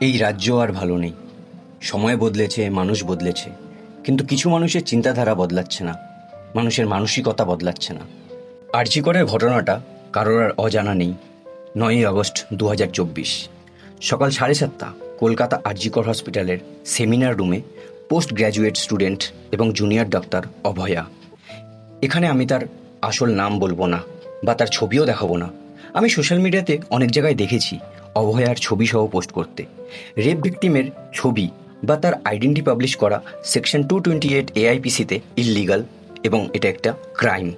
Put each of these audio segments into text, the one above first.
এই রাজ্য আর ভালো নেই। সময় বদলেছে, মানুষ বদলেছে। কিন্তু কিছু মানুষের চিন্তাধারা বদলাচ্ছে না। মানুষের মানসিকতা বদলাচ্ছে না। আর্যিকরের ঘটনাটা কারোর আর অজানা নেই। নয়ই আগস্ট দু হাজার চব্বিশ। সকাল সাড়ে সাতটা কলকাতা আরজিকর হসপিটালের সেমিনার রুমে পোস্ট গ্র্যাজুয়েট স্টুডেন্ট এবং জুনিয়র ডাক্তার অভয়া। এখানে আমি তার আসল নাম বলব না বা তার ছবিও দেখাবো না। আমি সোশ্যাল মিডিয়াতে অনেক জায়গায় দেখেছি অভয়ার ছবি সহ পোস্ট করতে। রেপ ভিকটিমের ছবি বা তার আইডেন্টি পাবলিশ করা সেকশন টু টোয়েন্টি এইট এআইপিসিতে ইললিগাল এবং এটা একটা ক্রাইম।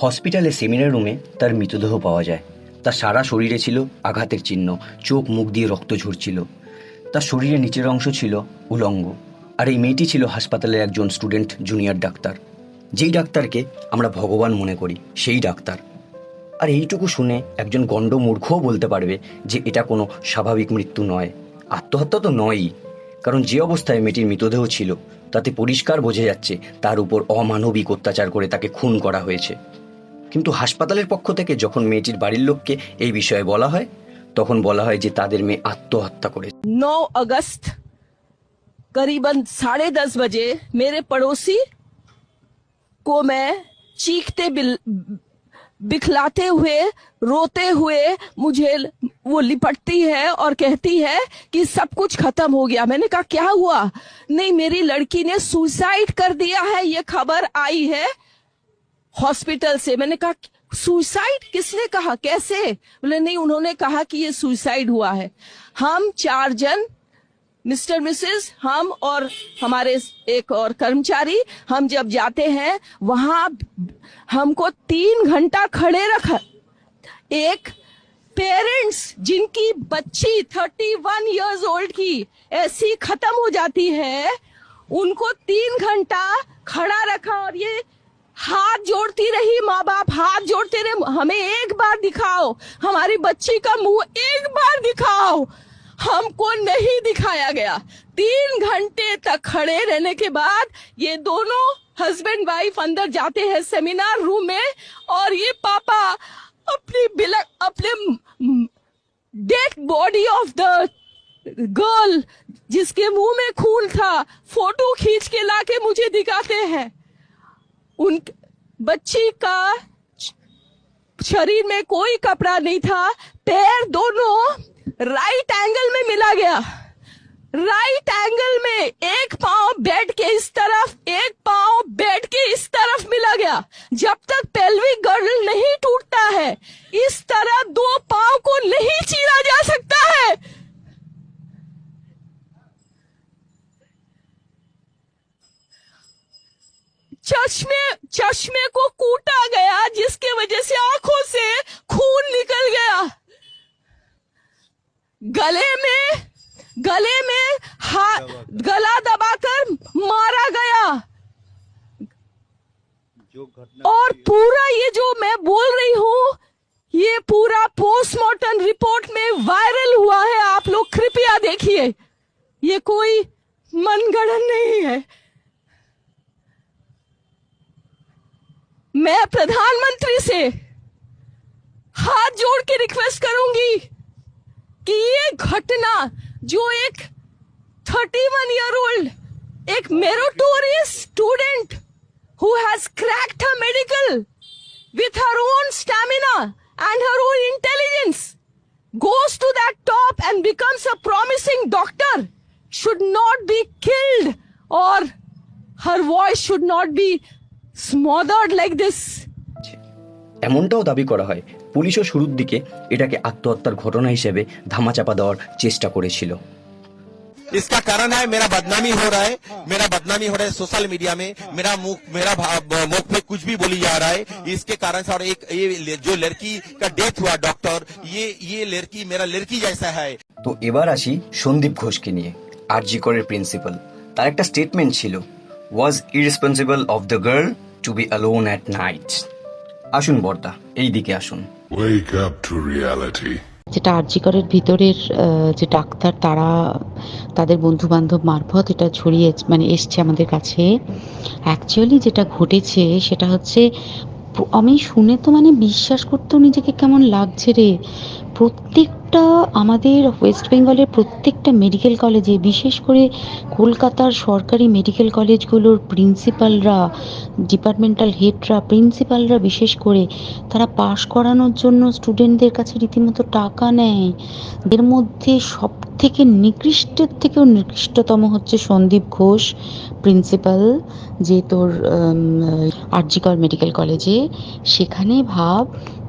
হসপিটালে সেমিনার রুমে তার মৃতদেহ পাওয়া যায়। তার সারা শরীরে ছিল আঘাতের চিহ্ন, চোখ মুখ দিয়ে রক্ত ঝরছিল। তার শরীরের নিচের অংশ ছিল উলঙ্গ। আর এই মেয়েটি ছিল হাসপাতালের একজন স্টুডেন্ট জুনিয়র ডাক্তার। যেই ডাক্তারকে আমরা ভগবান মনে করি, সেই ডাক্তার। আর এইটুকু শুনে একজন গণ্ড মূর্খও বলতে পারবে যে এটা কোনো স্বাভাবিক মৃত্যু নয় আত্মহত্যা তো নয়ই কারণ যে অবস্থায় মেয়েটির মৃতদেহ ছিল তাতে পরিষ্কার বোঝা যাচ্ছে তার উপর অমানবিক অত্যাচার করে তাকে খুন করা হয়েছে কিন্তু হাসপাতালের পক্ষ থেকে যখন মেয়েটির বাড়ির লোককে এই বিষয়ে বলা হয় তখন বলা হয় যে তাদের মেয়ে আত্মহত্যা করেছে 9 अगस्त करीबन साढ़े दस बजे मेरे पड़ोसी को मैं चीखते बिल बिखलाते हुए, रोते हुए मुझे वो लिपटती है और कहती है कि सब कुछ खत्म हो गया। मैंने कहा, क्या हुआ? नहीं, मेरी लड़की ने सुसाइड कर दिया है, ये खबर आई है हॉस्पिटल से। मैंने कहा सुसाइड किसने कहा? कैसे? बोले, नहीं, उन्होंने कहा कि ये सुसाइड हुआ है। हम चार जन मिस्टर मिसेस, हम और हमारे एक और कर्मचारी, हम जब जाते हैं, वहाँ हमको तीन घंटा खड़े रखा, एक पेरेंट्स जिनकी बच्ची थर्टी वन ईयर्स ओल्ड की ऐसी खत्म हो जाती है, उनको तीन घंटा खड़ा रखा और ये हाथ जोड़ती रही माँ बाप हाथ जोड़ते रहे, हमें एक बार दिखाओ, हमारी बच्ची का मुँह एक बार दिखाओ। हमको नहीं दिखाया गया। तीन घंटे तक खड़े रहने के बाद ये दोनों हस्बैंड वाइफ अंदर जाते हैं सेमिनार रूम में और ये पापा अपनी बिलक, अपने dead body of the girl जिसके मुँह में खून था फ़ोटो खींच के लाके मुझे दिखाते हैं। उन बच्ची का शरीर में कोई कपड़ा नहीं था, पैर दोनों राइट एंगल में मिला गया। राइट एंगल में एक पाँव बेड के इस तरफ़, एक पाँव बेड के इस तरफ़ मिला गया। जब तक पेल्विक गर्ल नहीं टूटता है, इस तरह दो पाँव को नहीं चीरा जा सकता है। चश्मे चश्मे को कूटा गया, जिसके वजह से आँखों से खून निकल गया गले में गले में हाथ गला दबाकर मारा गया। जो और पूरा ये जो मैं बोल रही हूँ ये पूरा पोस्टमार्टम रिपोर्ट में वायरल हुआ है। आप लोग कृपया देखिए ये कोई मनगढ़ंत नहीं है। मैं प्रधानमंत्री से हाथ जोड़ के रिक्वेस्ट करूँगी कि ये घटना जो एक थर्टी वन ईयर ओल्ड एक meritorious student who has cracked her medical with her own stamina and her own intelligence goes to that top and becomes a promising doctor should not be killed और her voice should not be smothered like this এমনটাও দাবি করা হয় পুলিশও শুরুর দিকে এটাকে আত্মহত্যার ঘটনা হিসেবে ধামাচাপা দেওয়ার চেষ্টা করেছিল इसका कारण है मेरा बदनामी हो रहा है मेरा बदनामी हो रहा है सोशल मीडिया में मेरा मुख मेरा भा- मुख पे कुछ भी बोली जा रहा है इसके कारण से और एक ये ले- जो लड़की का डेथ हुआ डॉक्टर ये ये लड़की मेरा लड़की जैसा है তো এবার আসি সন্দীপ ঘোষকে নিয়ে আরজি করের প্রিন্সিপাল তার একটা স্টেটমেন্ট ছিল was irresponsible of the girl to be alone at night আসুন বর্দা এই দিকে আসুন। Wake up to reality. যেটা আরজিকরের ভিতরের আহ, যে ডাক্তার তারা তাদের বন্ধু বান্ধব মারফত এটা ছড়িয়ে মানে এসছে আমাদের কাছে। অ্যাকচুয়ালি যেটা ঘটেছে সেটা হচ্ছে পু- আমি শুনে তো মানে বিশ্বাস করতেও নিজেকে কেমন লাগছে রে। প্রত্যেকটা আমাদের ওয়েস্ট বেঙ্গলের প্রত্যেকটা মেডিকেল কলেজে বিশেষ করে কলকাতার সরকারি মেডিকেল কলেজগুলোর প্রিন্সিপালরা ডিপার্টমেন্টাল হেডরা প্রিন্সিপালরা বিশেষ করে, তারা পাশ করানোর জন্য স্টুডেন্টদের কাছে রীতিমতো টাকা নেয়। এর মধ্যে সব থেকে নিকৃষ্টের থেকেও নিকৃষ্টতম হচ্ছে সন্দীপ ঘোষ প্রিন্সিপাল যে তোর আরজিকর মেডিকেল কলেজে সেখানে ভাব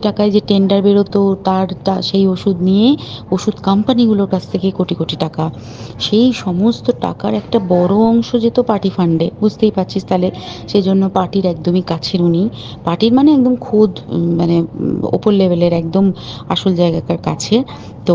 টাকায় যে টেন্ডার বেরোতো, তার সেই ওষুধ নিয়ে, ওষুধ কোম্পানিগুলোর কাছ থেকে কোটি কোটি টাকা। সেই সমস্ত টাকার একটা বড় অংশ যেত পার্টি ফান্ডে বুঝতেই পারছিস তাহলে? সেই জন্য পার্টির একদমই কাছের উনি। পার্টির মানে একদম খোদ মানে ওপর লেভেলের একদম আসল জায়গাকার কাছে। তো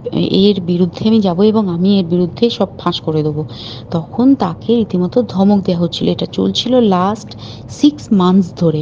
এর বিরুদ্ধে আমি যাব এবং আমি এর বিরুদ্ধে সব ফাঁস করে দেবো। তখন তাকে রীতিমতো ধমক দেওয়া হচ্ছিল। এটা চলছিল লাস্ট সিক্স মান্থস ধরে।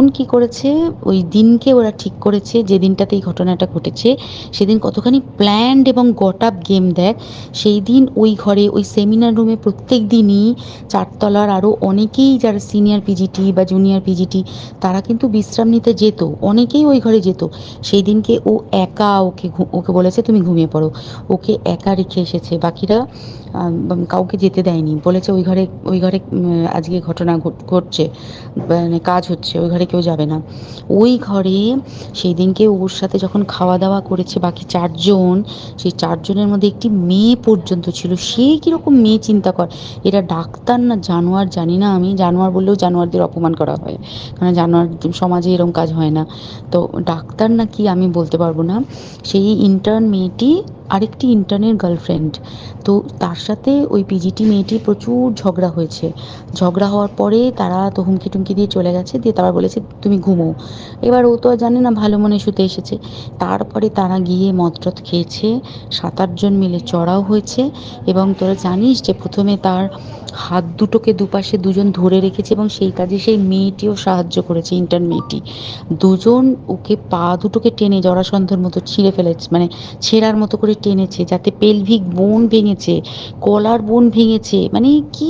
কি করেছে? ওই দিনকে ওরা ঠিক করেছে, যে দিনটাতে এই ঘটনাটা ঘটেছে, সেদিন কতখানি প্ল্যান্ড এবং গট আপ গেম দেয় সেই দিন ওই ঘরে, ওই সেমিনার রুমে প্রত্যেক দিনই চারতলার আরও অনেকেই যারা সিনিয়র পিজিটি বা জুনিয়র পিজিটি তারা কিন্তু বিশ্রাম নিতে যেত, অনেকেই ওই ঘরে যেত। সেই দিনকে ও একা ওকে ওকে বলেছে, তুমি ঘুমিয়ে পড়ো। ওকে একা রেখে এসেছে। বাকিরা কাউকে যেতে দেয়নি। বলেছে, ওই ঘরে ওই ঘরে আজকে ঘটনা ঘটছে মানে কাজ হচ্ছে, ওই ঘরে কেউ যাবে না। ওই ঘরে সেই দিনকে ওর সাথে যখন খাওয়া দাওয়া করেছে বাকি চারজন, সেই চারজনের মধ্যে একটি মেয়ে পর্যন্ত ছিল। সে কীরকম মেয়ে চিন্তা কর। এরা ডাক্তার না জানোয়ার জানি না আমি। জানোয়ার বললেও জানোয়ারদের অপমান করা হয়। কারণ জানোয়ার সমাজে এরকম কাজ হয় না। তো ডাক্তার না কি আমি বলতে পারব না। সেই ইন্টার্ন মেয়েটি আরেকটি ইন্টার্নের গার্লফ্রেন্ড তো তার সাথে ওই পিজিটি মেয়েটি প্রচুর ঝগড়া হয়েছে। ঝগড়া হওয়ার পরে তারা তো হুমকি টুমকি দিয়ে চলে গেছে। দিয়ে তারা বলেছে তুমি ঘুমো। এবার ও তো আর জানে না, ভালো মনে শুতে এসেছে। তারপরে তারা গিয়ে মদটদ খেয়েছে সাত আটজন মিলে চড়াও হয়েছে এবং তোরা জানিস যে প্রথমে তার হাত দুটোকে দুপাশে দুজন ধরে রেখেছে এবং সেই কাজে সেই মেয়েটিও সাহায্য করেছে ইন্টার্ন মেয়েটি। দুজন ওকে পা দুটোকে টেনে জরাসন্ধর মতো ছিঁড়ে ফেলেছে মানে ছেঁড়ার মতো করে টেনেছে, যাতে পেলভিক বোন ভেঙেছে, কলার বোন ভেঙেছে মানে কি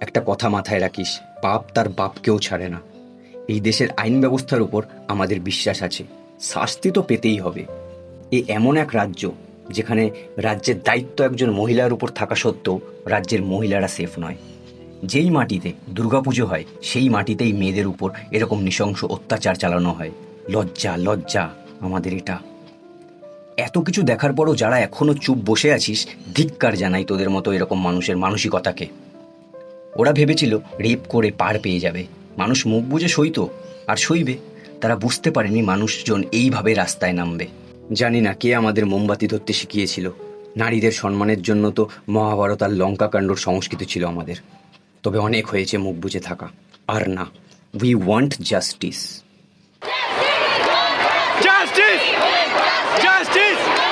একটা কথা মাথায় রাখিস, বাপ তার বাপকেও ছাড়ে না। এই দেশের আইন ব্যবস্থার উপর আমাদের বিশ্বাস আছে, শাস্তি তো পেতেই হবে। এ এমন এক রাজ্য, যেখানে রাজ্যের দায়িত্ব একজন মহিলার উপর থাকা সত্ত্বেও রাজ্যের মহিলারা সেফ নয়। যেই মাটিতে দুর্গাপুজো হয়, সেই মাটিতেই মেয়েদের উপর এরকম নৃশংস অত্যাচার চালানো হয়। লজ্জা লজ্জা, আমাদের এটা। এত কিছু দেখার পরও যারা এখনও চুপ বসে আছিস, ধিক্কার জানাই তোদের মতো এরকম মানুষের মানসিকতাকে। ওরা ভেবেছিল রেপ করে পার পেয়ে যাবে। মানুষ মুখ বুঝে সইতো আর সইবে। তারা বুঝতে পারেনি মানুষজন এইভাবে রাস্তায় নামবে। জানি না কে আমাদের মোমবাতি ধরতে শিখিয়েছিল। নারীদের সম্মানের জন্য তো মহাভারত আর লঙ্কা কাণ্ডর সংস্কৃতি ছিল আমাদের। তবে অনেক হয়েছে মুখ বুঝে থাকা। আর না we want justice Justice! Justice!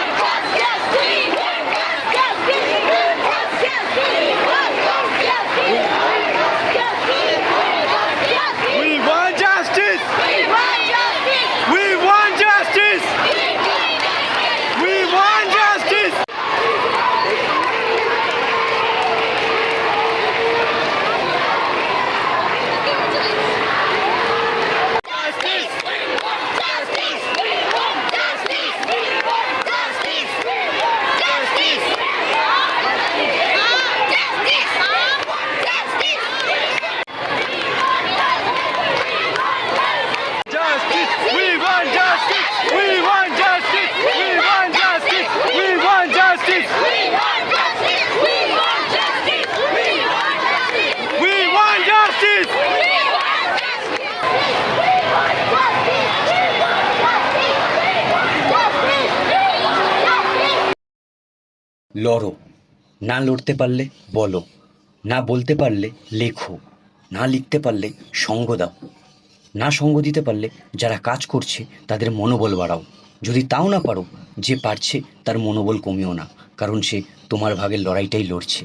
লড়ো। না লড়তে পারলে বলো, না বলতে পারলে লেখো, না লিখতে পারলে সঙ্গ দাও। না সঙ্গ দিতে পারলে যারা কাজ করছে তাদের মনোবল বাড়াও। যদি তাও না পারো, যে পারছে তার মনোবল কমিও না, কারণ সে তোমার ভাগের লড়াইটাই লড়ছে।